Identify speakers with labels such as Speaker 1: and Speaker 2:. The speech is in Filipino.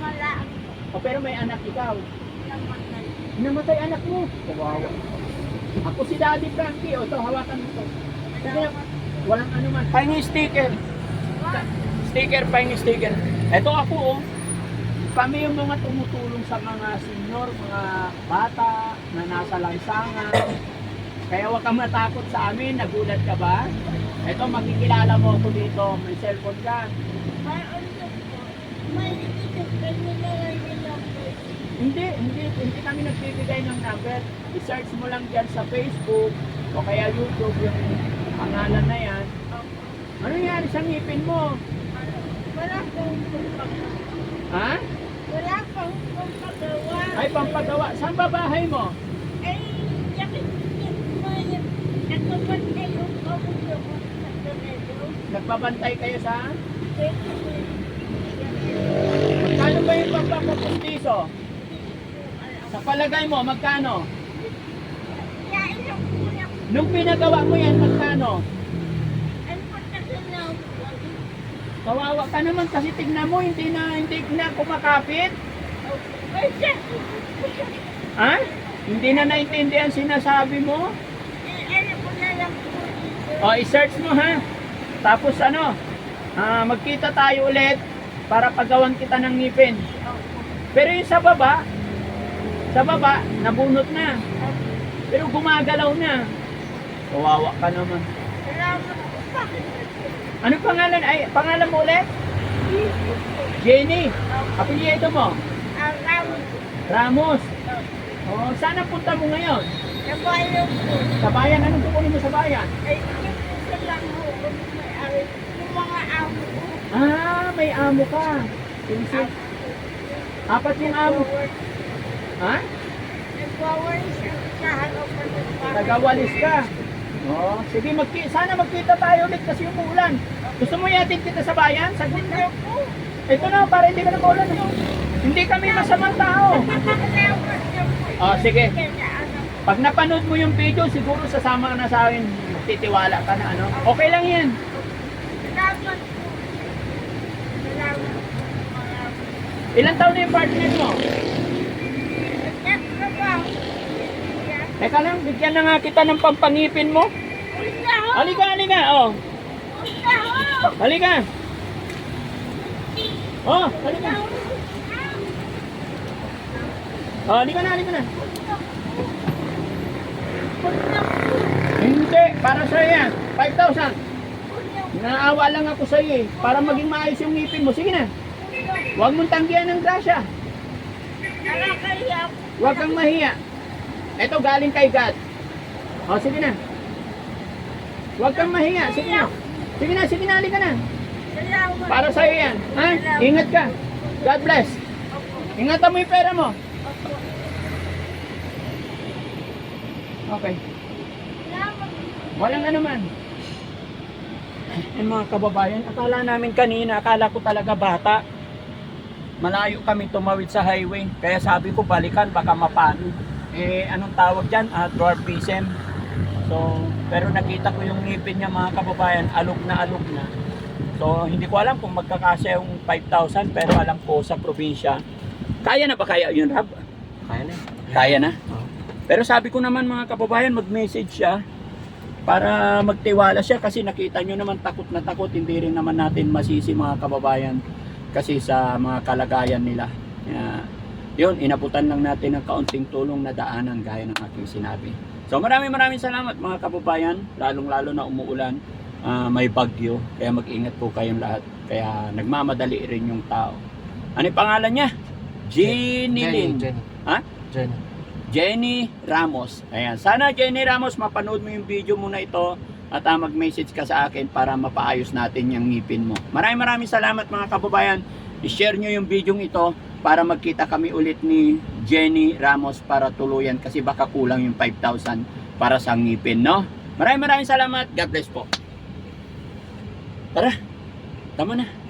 Speaker 1: malaan
Speaker 2: O pero may anak ikaw.
Speaker 1: namatay.
Speaker 2: Namatay anak mo. Kawawa. Ako si Daddy Frankie. O ito, hawakan mo ito. Sige, walang ano man. Pahingi sticker. Sticker, pahingi sticker. Ito ako oh. Kami yung mga tumutulong sa mga senior, mga bata na nasa lansangan. Kaya huwag kang matakot sa amin. Nagulat ka ba? Ito, makikilala mo ako dito. May cellphone ka.
Speaker 1: Mayroon
Speaker 2: Hindi, hindi, hindi kami nagbibigay ng number. I-search mo lang dyan sa Facebook o kaya YouTube yung pangalan na yan. Ano nangyari sa ngipin mo?
Speaker 1: Wala kumpagawa.
Speaker 2: Ha?
Speaker 1: Wala pong kumpagawa.
Speaker 2: Ay, pampagawa. Saan ba bahay mo?
Speaker 1: Ay, yakit mo yan. Nagpapantay yung kamugawa sa tornado.
Speaker 2: Nagbabantay kayo sa?
Speaker 1: Kaya
Speaker 2: Magkano ba yung pagpapapuntiso? Sa palagay mo, magkano? Nung pinagawa mo yan, magkano?
Speaker 1: Ano
Speaker 2: Kawawa ka naman kasi tignan mo, hindi na, hindi na kumakapit. Ha? Hindi na naintindihan sinasabi mo?
Speaker 1: Ano.
Speaker 2: O, i-search mo ha. Tapos ano, ah, magkita tayo ulit para pagawan kita ng ngipin. Pero yung sa baba, sa baba, nabunot na. Pero gumagalaw na. Kawawa ka naman. Ano pangalan? Ay, pangalan mo ulit? Jenny. Apelyido mo?
Speaker 1: Alam.
Speaker 2: Ramos. Oh, saan ang punta mo ngayon?
Speaker 1: Nabayo po.
Speaker 2: Sa bayan? Anong kukunin mo sa bayan?
Speaker 1: Ay, yung lang ho. kung may ari. Yung mga amo ko.
Speaker 2: Ah, may amo ka. Sige, Apat yung amo. Ha?
Speaker 1: Nagwawalis bahay.
Speaker 2: Tagawalis ka. Oh, sige, magki sana magkita tayo ulit kasi umuulan. Gusto mo yatin kita sa bayan? Sa
Speaker 1: Hindi
Speaker 2: gitna?
Speaker 1: po.
Speaker 2: Ito na, para hindi ka na maulan. Hindi kami masamang tao.
Speaker 1: Na.
Speaker 2: Oh, sige. Pag napanood mo yung video, siguro sasama ka na sa akin. Titiwala ka na ano. Okay lang yan.
Speaker 1: Salamat po. Salamat.
Speaker 2: Ilan taon na yung partner mo? Teka lang, bigyan na nga kita ng pampangipin mo.
Speaker 1: Wala ho.
Speaker 2: Halika, halika. Oh,
Speaker 1: Wala ho.
Speaker 2: halika. Oh, halika. Oh, halika na, halika na. Hindi, para sa yan. 5,000. Naawa lang ako sa iyo eh. Para maging maayos yung ngipin mo. Sige na. Huwag mong tanggihan ng grasya. Huwag kang mahiya. Ito galing kay God. O, sige na. Huwag kang mahiya. Sige na. Sige na, sige na, halika na. Para sa iyo yan. Ha? Ingat ka. God bless. Ingatan mo yung pera mo. Okay. Walang ano man. Eh mga kababayan, akala namin kanina, akala ko talaga bata. Malayo kami tumawid sa highway. Kaya sabi ko balikan, baka mapano. Eh, anong tawag dyan? Ah, dwarfism. So, pero nakita ko yung ngipin niya mga kababayan, alog na alog na. So, hindi ko alam kung magkakasya yung 5,000, pero alam ko sa probinsya. Kaya na ba kaya yun, Rab?
Speaker 3: Kaya na.
Speaker 2: Kaya na. Pero sabi ko naman mga kababayan, mag-message siya para magtiwala siya kasi nakita nyo naman takot na takot. Hindi rin naman natin masisi mga kababayan kasi sa mga kalagayan nila. Kaya, yun, inabutan lang natin ng kaunting tulong na daanan gaya ng aking sinabi. So maraming maraming salamat mga kababayan, lalong lalo na umuulan, ah, may bagyo, kaya mag-ingat po kayong lahat. Kaya nagmamadali rin yung tao. Ano yung pangalan niya? Jenny Lynn.
Speaker 3: Jenny.
Speaker 2: Ha?
Speaker 3: Jenny.
Speaker 2: Jenny Ramos. Ayan. Sana Jenny Ramos mapanood mo yung video mo na ito at ah, mag-message ka sa akin para mapaayos natin yung ngipin mo. Maraming maraming salamat mga kababayan. I-share nyo yung video ito para magkita kami ulit ni Jenny Ramos para tuluyan kasi baka kulang yung 5,000 para sa ngipin, no? Maraming maraming salamat. God bless po. Tara. Tama na.